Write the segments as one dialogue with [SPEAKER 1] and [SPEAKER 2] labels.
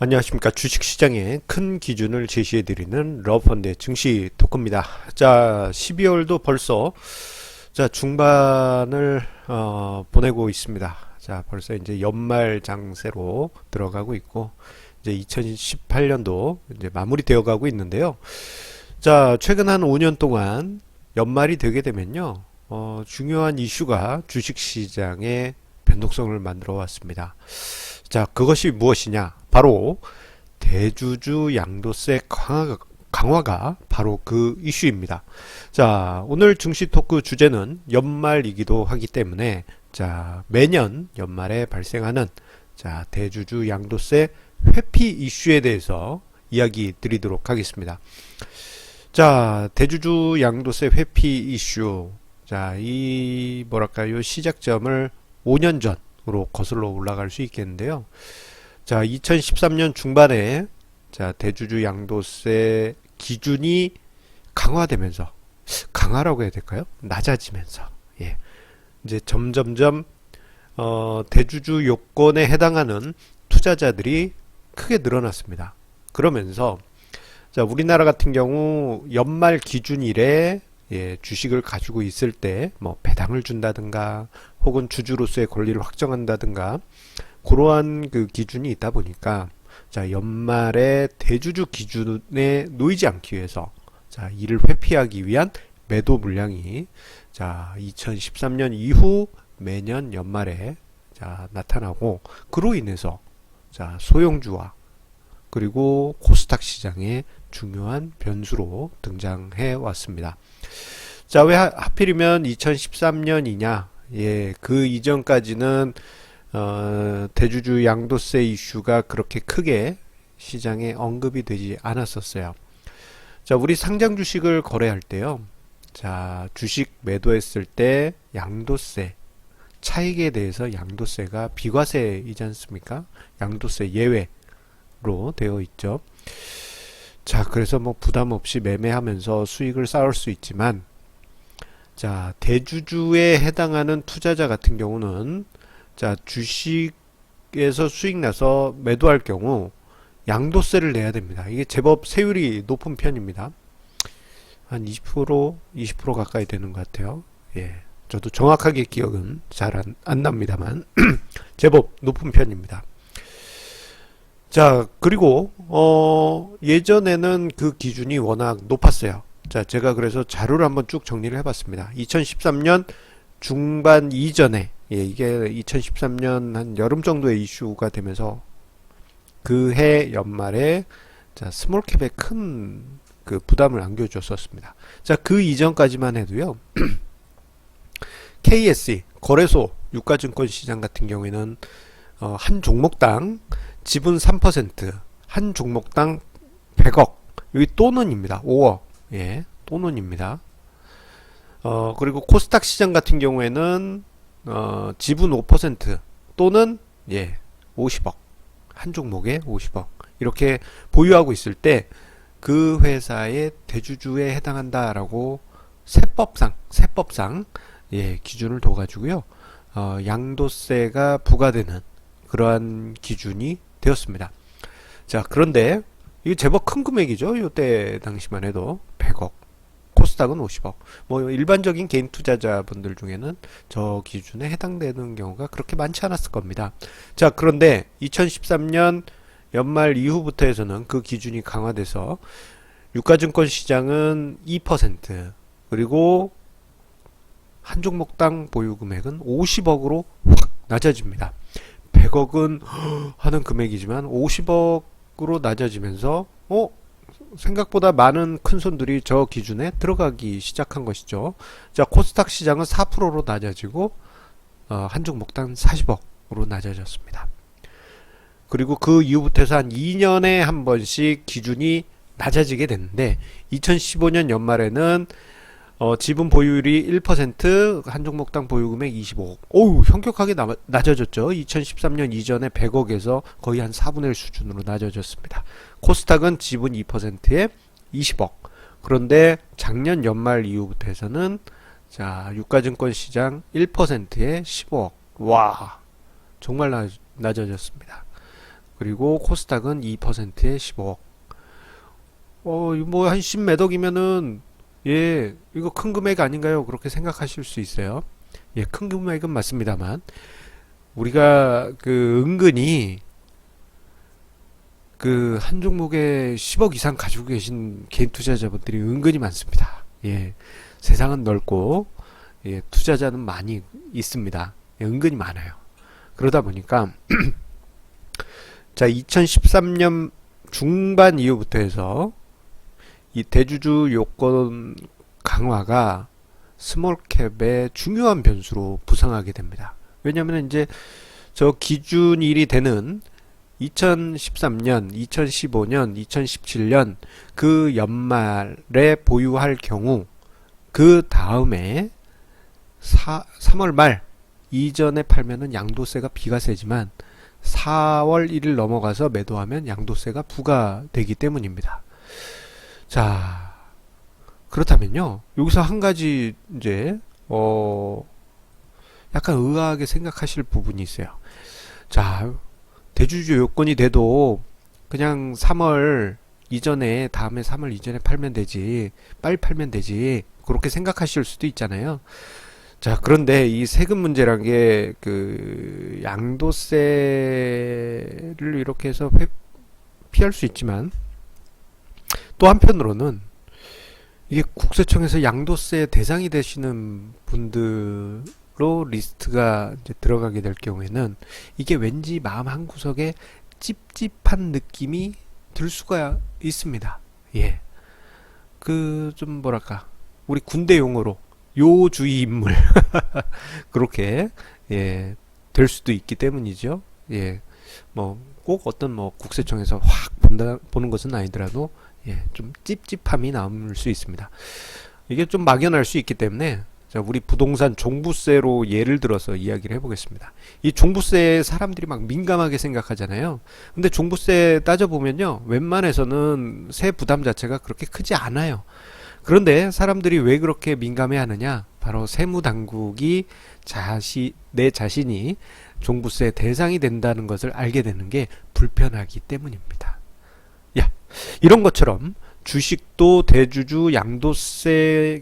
[SPEAKER 1] 안녕하십니까 주식시장의 큰 기준을 제시해드리는 러펀드의 증시 토크입니다. 자 12월도 벌써 자 중반을 어, 보내고 있습니다. 자 벌써 이제 연말 장세로 들어가고 있고 이제 2018년도 이제 마무리 되어 가고 있는데요. 자 최근 한 5년 동안 연말이 되게 되면요 어, 중요한 이슈가 주식시장의 변동성을 만들어 왔습니다. 자, 그것이 무엇이냐? 바로 대주주 양도세 강화, 강화가 바로 그 이슈입니다. 자, 오늘 증시 토크 주제는 연말이기도 하기 때문에 자, 매년 연말에 발생하는 자, 대주주 양도세 회피 이슈에 대해서 이야기 드리도록 하겠습니다. 자, 대주주 양도세 회피 이슈. 자, 이 뭐랄까요? 시작점을 5년 전 으로 거슬러 올라갈 수 있겠는데요. 자, 2013년 중반에 자, 대주주 양도세 기준이 강화되면서 강화라고 해야 될까요? 낮아지면서 예. 이제 점점점 어, 대주주 요건에 해당하는 투자자들이 크게 늘어났습니다. 그러면서 자, 우리나라 같은 경우 연말 기준일에 예, 주식을 가지고 있을 때 뭐 배당을 준다든가 혹은 주주로서의 권리를 확정한다든가 그러한 그 기준이 있다 보니까 자 연말에 대주주 기준에 놓이지 않기 위해서 자 이를 회피하기 위한 매도 물량이 자 2013년 이후 매년 연말에 자 나타나고 그로 인해서 자 소형주와 그리고 코스닥 시장의 중요한 변수로 등장해 왔습니다. 자, 왜 하 필이면 2013년이냐? 예, 그 이전까지는 어, 대주주 양도세 이슈가 그렇게 크게 시장에 언급이 되지 않았었어요. 자, 우리 상장 주식을 거래할 때요. 자, 주식 매도했을 때 양도세 차익에 대해서 양도세가 비과세이지 않습니까? 양도세 예외로 되어 있죠. 자, 그래서 뭐 부담 없이 매매하면서 수익을 쌓을 수 있지만 자, 대주주에 해당하는 투자자 같은 경우는 자, 주식에서 수익 나서 매도할 경우 양도세를 내야 됩니다. 이게 제법 세율이 높은 편입니다. 한 20%, 20% 가까이 되는 것 같아요. 예. 저도 정확하게 기억은 잘안 안 납니다만 제법 높은 편입니다. 자, 그리고 어 예전에는 그 기준이 워낙 높았어요. 자, 제가 그래서 자료를 한번 쭉 정리를 해봤습니다. 2013년 중반 이전에, 예, 이게 2013년 한 여름 정도의 이슈가 되면서 그 해 연말에 자, 스몰캡에 큰 그 부담을 안겨줬었습니다. 자, 그 이전까지만 해도요, KSE, 거래소, 유가증권 시장 같은 경우에는 어, 한 종목당 지분 3%, 한 종목당 100억, 여기 또는입니다. 5억. 예, 또는입니다. 어, 그리고 코스닥 시장 같은 경우에는 어, 지분 5% 또는 예, 50억. 한 종목에 50억. 이렇게 보유하고 있을 때 그 회사의 대주주에 해당한다라고 세법상 세법상 예, 기준을 둬 가지고요. 어, 양도세가 부과되는 그러한 기준이 되었습니다. 자, 그런데 이게 제법 큰 금액이죠. 이때 당시만 해도 100억. 코스닥은 50억. 뭐 일반적인 개인 투자자분들 중에는 저 기준에 해당되는 경우가 그렇게 많지 않았을 겁니다. 자, 그런데 2013년 연말 이후부터 해서는 그 기준이 강화돼서 유가증권 시장은 2% 그리고 한 종목당 보유 금액은 50억으로 확 낮아집니다. 100억은 하는 금액이지만 50억으로 낮아지면서 어 생각보다 많은 큰 손들이 저 기준에 들어가기 시작한 것이죠. 자, 코스닥 시장은 4%로 낮아지고 어, 한 종목당 40억으로 낮아졌습니다. 그리고 그 이후부터 한 2년에 한 번씩 기준이 낮아지게 됐는데 2015년 연말에는 어, 지분 보유율이 1%한 종목당 보유금액 25억. 오우 현격하게 나, 낮아졌죠. 2013년 이전에 100억에서 거의 한 4분의 1 수준으로 낮아졌습니다. 코스닥은 지분 2%에 20억. 그런데 작년 연말 이후부터 해서는 자 유가증권 시장 1%에 15억. 와 정말 낮, 낮아졌습니다. 그리고 코스닥은 2%에 15억. 어, 뭐 한 10몇 억이면은 예, 이거 큰 금액 아닌가요? 그렇게 생각하실 수 있어요. 예, 큰 금액은 맞습니다만 우리가 그 은근히 그 한 종목에 10억 이상 가지고 계신 개인 투자자분들이 은근히 많습니다. 예. 세상은 넓고 예, 투자자는 많이 있습니다. 예, 은근히 많아요. 그러다 보니까 자, 2013년 중반 이후부터 해서 이 대주주 요건 강화가 스몰캡의 중요한 변수로 부상하게 됩니다. 왜냐하면 이제 저 기준일이 되는 2013년, 2015년, 2017년 그 연말에 보유할 경우 그 다음에 4, 3월 말 이전에 팔면은 양도세가 비과세지만 4월 1일 넘어가서 매도하면 양도세가 부과되기 때문입니다. 자, 그렇다면요. 여기서 한 가지 이제 어 약간 의아하게 생각하실 부분이 있어요. 자, 대주주 요건이 돼도 그냥 3월 이전에 다음에 3월 이전에 팔면 되지. 빨리 팔면 되지. 그렇게 생각하실 수도 있잖아요. 자, 그런데 이 세금 문제란 게 그 양도세를 이렇게 해서 회- 피할 수 있지만 또 한편으로는 이게 국세청에서 양도세 대상이 되시는 분들 로 리스트가 들어가게 될 경우에는 이게 왠지 마음 한구석에 찝찝한 느낌이 들 수가 있습니다. 예. 그 좀 뭐랄까 우리 군대 용어로 요주의 인물 그렇게 예, 될 수도 있기 때문이죠. 예. 뭐 꼭 어떤 뭐 국세청에서 확 본다, 보는 것은 아니더라도 예, 좀 찝찝함이 남을 수 있습니다. 이게 좀 막연할 수 있기 때문에 자, 우리 부동산 종부세로 예를 들어서 이야기를 해보겠습니다. 이 종부세에 사람들이 막 민감하게 생각하잖아요. 근데 종부세 따져보면요. 웬만해서는 세 부담 자체가 그렇게 크지 않아요. 그런데 사람들이 왜 그렇게 민감해 하느냐? 바로 세무당국이 자시, 내 자신이 종부세 대상이 된다는 것을 알게 되는 게 불편하기 때문입니다. 야, 이런 것처럼 주식도 대주주 양도세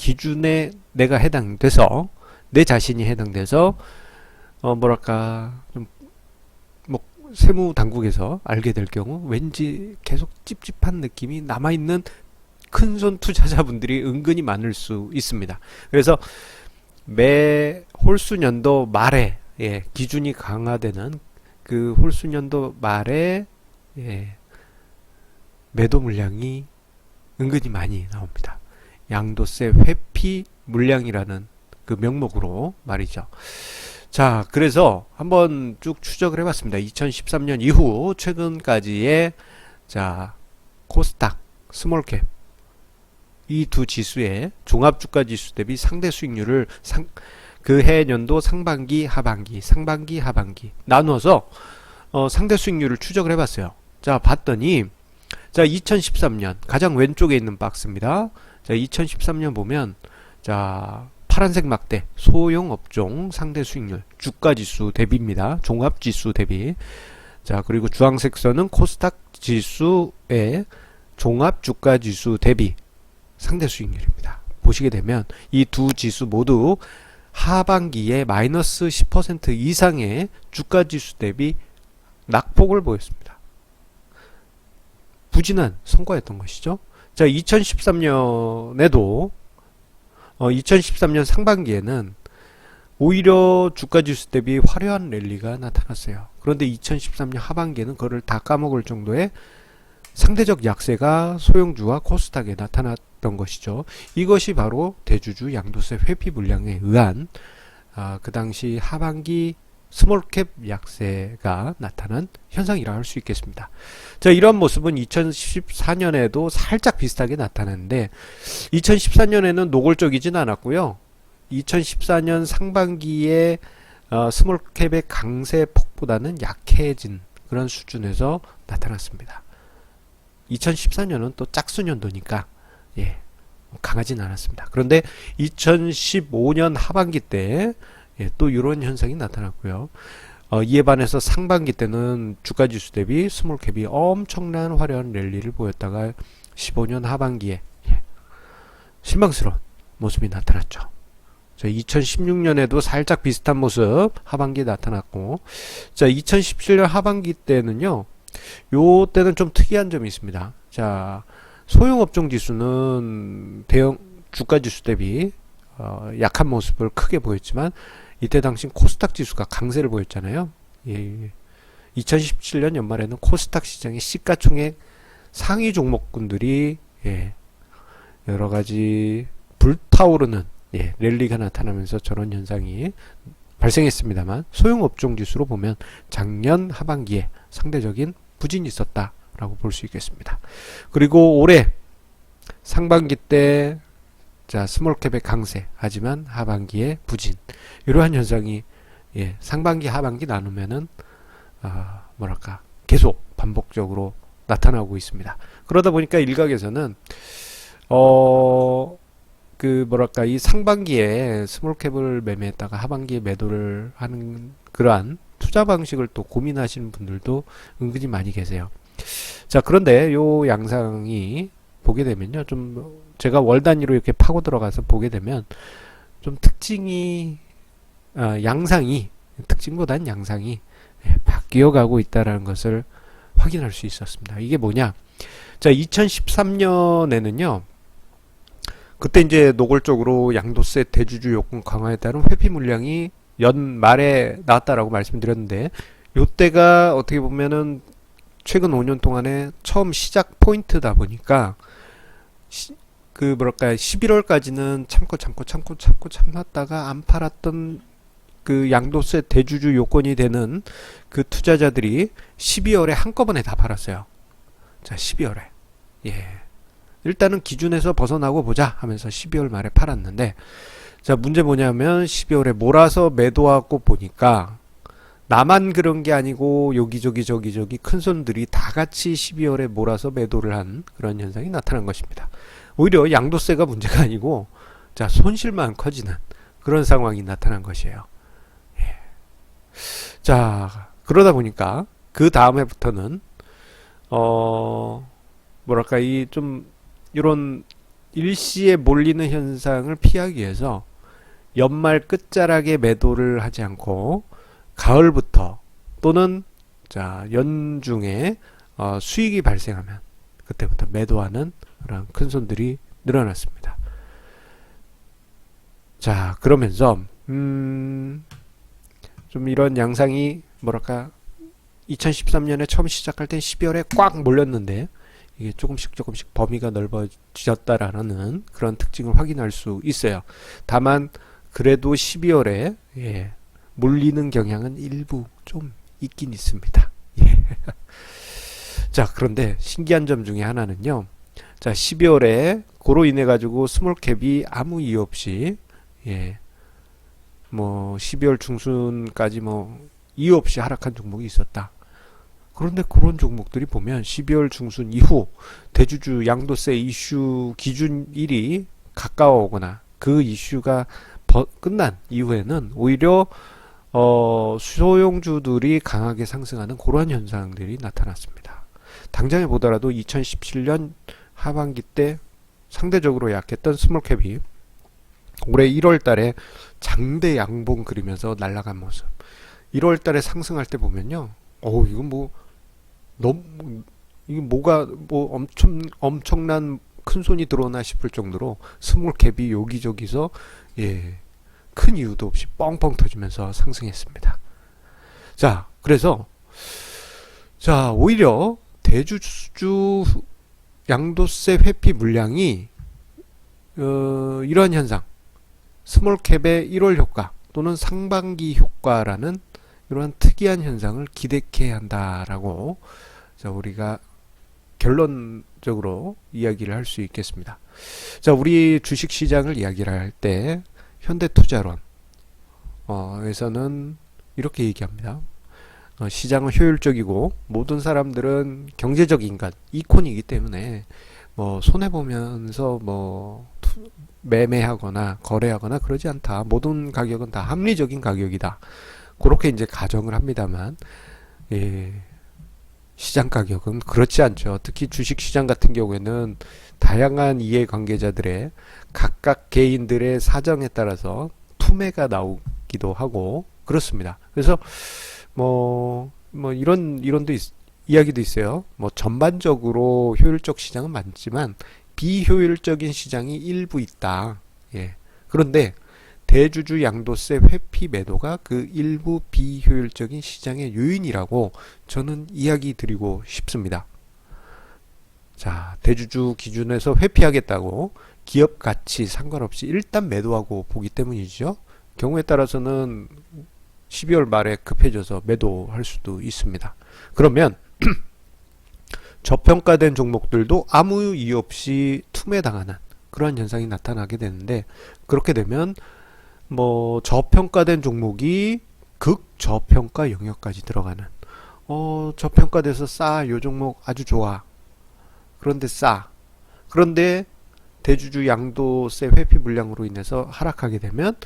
[SPEAKER 1] 기준에 내가 해당돼서 내 자신이 해당돼서 어 뭐랄까 좀 뭐 세무 당국에서 알게 될 경우 왠지 계속 찝찝한 느낌이 남아 있는 큰 손 투자자분들이 은근히 많을 수 있습니다. 그래서 매 홀수년도 말에 예, 기준이 강화되는 그 홀수년도 말에 예, 매도 물량이 은근히 많이 나옵니다. 양도세 회피 물량이라는 그 명목으로 말이죠. 자, 그래서 한번 쭉 추적을 해봤습니다. 2013년 이후 최근까지의 자 코스닥, 스몰캡 이 두 지수의 종합주가 지수 대비 상대 수익률을 상, 그 해 년도 상반기, 하반기, 상반기, 하반기 나누어서 어, 상대 수익률을 추적을 해봤어요. 자, 봤더니 자, 2013년 가장 왼쪽에 있는 박스입니다. 자, 2013년 보면 자, 파란색 막대 소형 업종 상대 수익률 주가 지수 대비입니다. 종합 지수 대비. 자, 그리고 주황색 선은 코스닥 지수의 종합 주가 지수 대비 상대 수익률입니다. 보시게 되면 이 두 지수 모두 하반기에 마이너스 10% 이상의 주가 지수 대비 낙폭을 보였습니다. 부진한 성과였던 것이죠. 자, 2013년에도 어, 2013년 상반기에는 오히려 주가 지수 대비 화려한 랠리가 나타났어요. 그런데 2013년 하반기에는 그거를 다 까먹을 정도의 상대적 약세가 소형주와 코스닥에 나타났던 것이죠. 이것이 바로 대주주 양도세 회피 물량에 의한 아, 그 당시 하반기 스몰캡 약세가 나타난 현상이라 할 수 있겠습니다. 자, 이런 모습은 2014년에도 살짝 비슷하게 나타났는데 2014년에는 노골적이진 않았고요. 2014년 상반기에 어, 스몰캡의 강세 폭보다는 약해진 그런 수준에서 나타났습니다. 2014년은 또 짝수년도니까 예, 강하진 않았습니다. 그런데 2015년 하반기 때 예, 또 이런 현상이 나타났고요. 어, 이에 반해서 상반기 때는 주가 지수 대비 스몰캡이 엄청난 화려한 랠리를 보였다가 15년 하반기에 예, 실망스러운 모습이 나타났죠. 2016년에도 살짝 비슷한 모습 하반기에 나타났고 자 2017년 하반기 때는요 요 때는 좀 특이한 점이 있습니다 자 소형업종 지수는 대형 주가 지수 대비 어, 약한 모습을 크게 보였지만 이때 당시 코스닥 지수가 강세를 보였잖아요 예. 2017년 연말에는 코스닥 시장의 시가총액 상위 종목군들이 예, 여러 가지 불타오르는 예, 랠리가 나타나면서 저런 현상이 발생했습니다만 소형업종 지수로 보면 작년 하반기에 상대적인 부진이 있었다라고 볼 수 있겠습니다. 그리고 올해 상반기 때 자, 스몰캡의 강세 하지만 하반기에 부진 이러한 현상이 예, 상반기 하반기 나누면은 아, 뭐랄까 계속 반복적으로 나타나고 있습니다. 그러다 보니까 일각에서는 어, 그 뭐랄까 이 상반기에 스몰캡을 매매했다가 하반기에 매도를 하는 그러한 투자 방식을 또 고민하시는 분들도 은근히 많이 계세요. 자, 그런데 요 양상이 보게 되면요. 좀 제가 월 단위로 이렇게 파고 들어가서 보게 되면 좀 특징이 아, 양상이 특징보다는 양상이 예, 바뀌어 가고 있다라는 것을 확인할 수 있었습니다. 이게 뭐냐? 자, 2013년에는요. 그때 이제 노골적으로 양도세 대주주 요건 강화에 따른 회피 물량이 연말에 나왔다라고 말씀드렸는데 요때가 어떻게 보면은 최근 5년 동안에 처음 시작 포인트다 보니까 시, 그 뭐랄까 11월까지는 참고 참고 참고 참고 참았다가 안 팔았던 그 양도세 대주주 요건이 되는 그 투자자들이 12월에 한꺼번에 다 팔았어요. 자, 12월에. 예. 일단은 기준에서 벗어나고 보자 하면서 12월 말에 팔았는데 자, 문제 뭐냐면 12월에 몰아서 매도하고 보니까 나만 그런 게 아니고 여기저기 저기저기 큰 손들이 다 같이 12월에 몰아서 매도를 한 그런 현상이 나타난 것입니다. 오히려 양도세가 문제가 아니고 자, 손실만 커지는 그런 상황이 나타난 것이에요. 예. 자, 그러다 보니까 그 다음에부터는 어 뭐랄까 이 좀 이런 일시에 몰리는 현상을 피하기 위해서 연말 끝자락에 매도를 하지 않고 가을부터 또는 자 연중에 어, 수익이 발생하면 그때부터 매도하는 그런 큰 손들이 늘어났습니다. 자 그러면서 음, 좀 이런 양상이 뭐랄까 2013년에 처음 시작할 땐 12월에 꽉 몰렸는데 이게 조금씩 조금씩 범위가 넓어졌다라는 그런 특징을 확인할 수 있어요. 다만 그래도 12월에 예, 몰리는 경향은 일부 좀 있긴 있습니다. 예. 자, 그런데 신기한 점 중에 하나는요. 자, 12월에 고로 인해 가지고 스몰캡이 아무 이유 없이 예. 뭐 12월 중순까지 뭐 이유 없이 하락한 종목이 있었다. 그런데 그런 종목들이 보면 12월 중순 이후 대주주 양도세 이슈 기준일이 가까워오거나 그 이슈가 버, 끝난 이후에는 오히려 어, 소형주들이 강하게 상승하는 그러한 현상들이 나타났습니다. 당장에 보더라도 2017년 하반기 때 상대적으로 약했던 스몰캡이 올해 1월 달에 장대 양봉 그리면서 날아간 모습. 1월 달에 상승할 때 보면요. 어, 이건 뭐 너무 이게 뭐가 뭐 엄청 엄청난 큰 손이 들어오나 싶을 정도로 스몰 캡이 여기저기서 예, 큰 이유도 없이 뻥뻥 터지면서 상승했습니다. 자, 그래서 자, 오히려 대주주 양도세 회피 물량이 어, 이러한 현상 스몰 캡의 1월 효과 또는 상반기 효과라는 이러한 특이한 현상을 기대케 한다라고 자, 우리가 결론적으로 이야기를 할 수 있겠습니다. 자, 우리 주식 시장을 이야기를 할 때 현대투자론 어, 에서는 이렇게 얘기합니다. 어, 시장은 효율적이고 모든 사람들은 경제적 인간 이콘이기 때문에 뭐 손해 보면서 뭐 매매하거나 거래하거나 그러지 않다. 모든 가격은 다 합리적인 가격이다. 그렇게 이제 가정을 합니다만, 예, 시장 가격은 그렇지 않죠. 특히 주식 시장 같은 경우에는 다양한 이해 관계자들의 각각 개인들의 사정에 따라서 투매가 나오기도 하고 그렇습니다. 그래서 뭐, 뭐 이런 이런도 있, 이야기도 있어요. 뭐 전반적으로 효율적 시장은 많지만 비효율적인 시장이 일부 있다. 예. 그런데 대주주 양도세 회피 매도가 그 일부 비효율적인 시장의 요인이라고 저는 이야기 드리고 싶습니다. 자, 대주주 기준에서 회피하겠다고 기업 가치 상관없이 일단 매도하고 보기 때문이죠. 경우에 따라서는 12월 말에 급해져서 매도할 수도 있습니다. 그러면 저평가된 종목들도 아무 이유 없이 투매당하는 그러한 현상이 나타나게 되는데 그렇게 되면 뭐 저평가된 종목이 극저평가 영역까지 들어가는 어 저평가돼서 싸 요 종목 아주 좋아 그런데 싸 그런데 대주주 양도세 회피 물량으로 인해서 하락하게 되면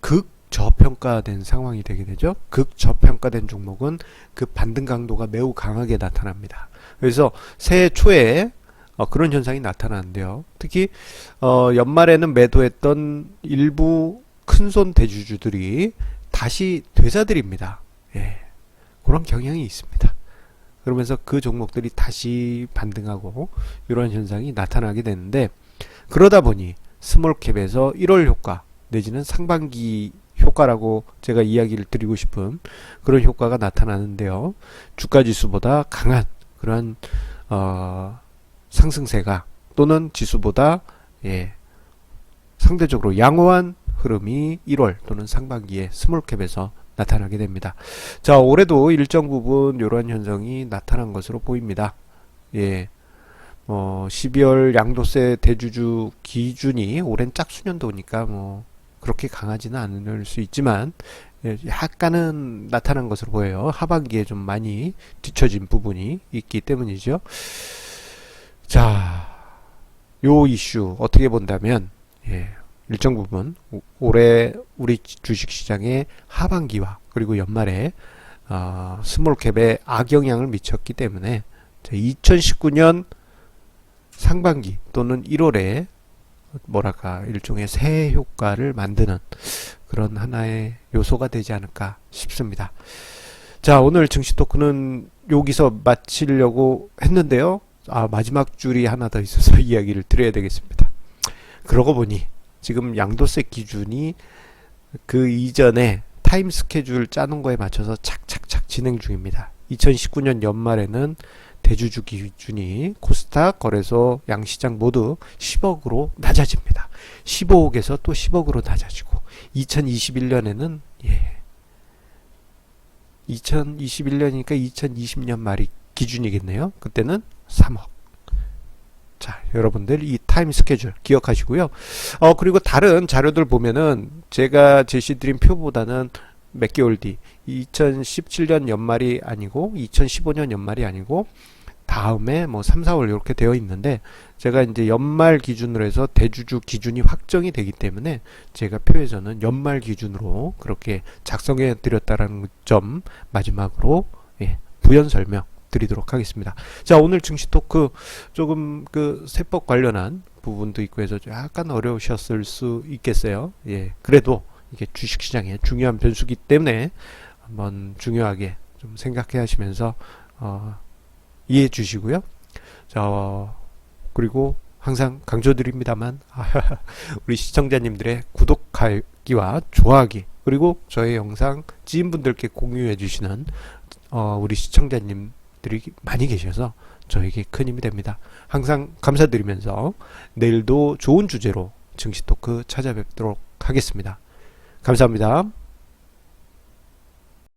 [SPEAKER 1] 극 저평가된 상황이 되게 되죠 극저평가된 종목은 그 반등 강도가 매우 강하게 나타납니다 그래서 새해 초에 어, 그런 현상이 나타나는데요 특히 어, 연말에는 매도했던 일부 큰손 대주주들이 다시 되사들입니다. 예. 그런 경향이 있습니다. 그러면서 그 종목들이 다시 반등하고 이런 현상이 나타나게 되는데 그러다 보니 스몰캡에서 1월 효과 내지는 상반기 효과라고 제가 이야기를 드리고 싶은 그런 효과가 나타나는데요. 주가 지수보다 강한 그러한 어, 상승세가 또는 지수보다 예, 상대적으로 양호한 흐름이 1월 또는 상반기에 스몰캡에서 나타나게 됩니다. 자, 올해도 일정 부분 이러한 현상이 나타난 것으로 보입니다. 예. 어, 12월 양도세 대주주 기준이 올해는 짝수년도니까 뭐 그렇게 강하지는 않을 수 있지만 예, 약간은 나타난 것으로 보여요. 하반기에 좀 많이 뒤처진 부분이 있기 때문이죠. 자, 요 이슈 어떻게 본다면 예, 일정 부분 올해 우리 주식시장의 하반기와 그리고 연말에 어, 스몰캡에 악영향을 미쳤기 때문에 2019년 상반기 또는 1월에 뭐랄까 일종의 새해 효과를 만드는 그런 하나의 요소가 되지 않을까 싶습니다. 자 오늘 증시 토크는 여기서 마치려고 했는데요. 아 마지막 줄이 하나 더 있어서 이야기를 드려야 되겠습니다. 그러고 보니 지금 양도세 기준이 그 이전에 타임 스케줄 짜는 거에 맞춰서 착착착 진행 중입니다. 2019년 연말에는 대주주 기준이 코스닥 거래소 양시장 모두 10억으로 낮아집니다. 15억에서 또 10억으로 낮아지고 2021년에는 예 2021년이니까 2020년 말이 기준이겠네요. 그때는 3억. 자, 여러분들 이 타임 스케줄 기억하시고요. 어, 그리고 다른 자료들 보면은 제가 제시드린 표보다는 몇 개월 뒤 2017년 연말이 아니고 2015년 연말이 아니고 다음에 뭐 3, 4월 이렇게 되어 있는데 제가 이제 연말 기준으로 해서 대주주 기준이 확정이 되기 때문에 제가 표에서는 연말 기준으로 그렇게 작성해 드렸다라는 점 마지막으로 예, 부연 설명 드리도록 하겠습니다. 자, 오늘 증시 토크 조금 그 세법 관련한 부분도 있고 해서 약간 어려우셨을 수 있겠어요. 예. 그래도 이게 주식 시장의 중요한 변수기 때문에 한번 중요하게 좀 생각해 하시면서 어, 이해해 주시고요. 자, 어, 그리고 항상 강조드립니다만 우리 시청자님들의 구독하기와 좋아하기 그리고 저의 영상 지인분들께 공유해 주시는 어, 우리 시청자님 들이 많이 계셔서 저에게 큰 힘이 됩니다. 항상 감사드리면서 내일도 좋은 주제로 증시 토크 찾아뵙도록 하겠습니다. 감사합니다.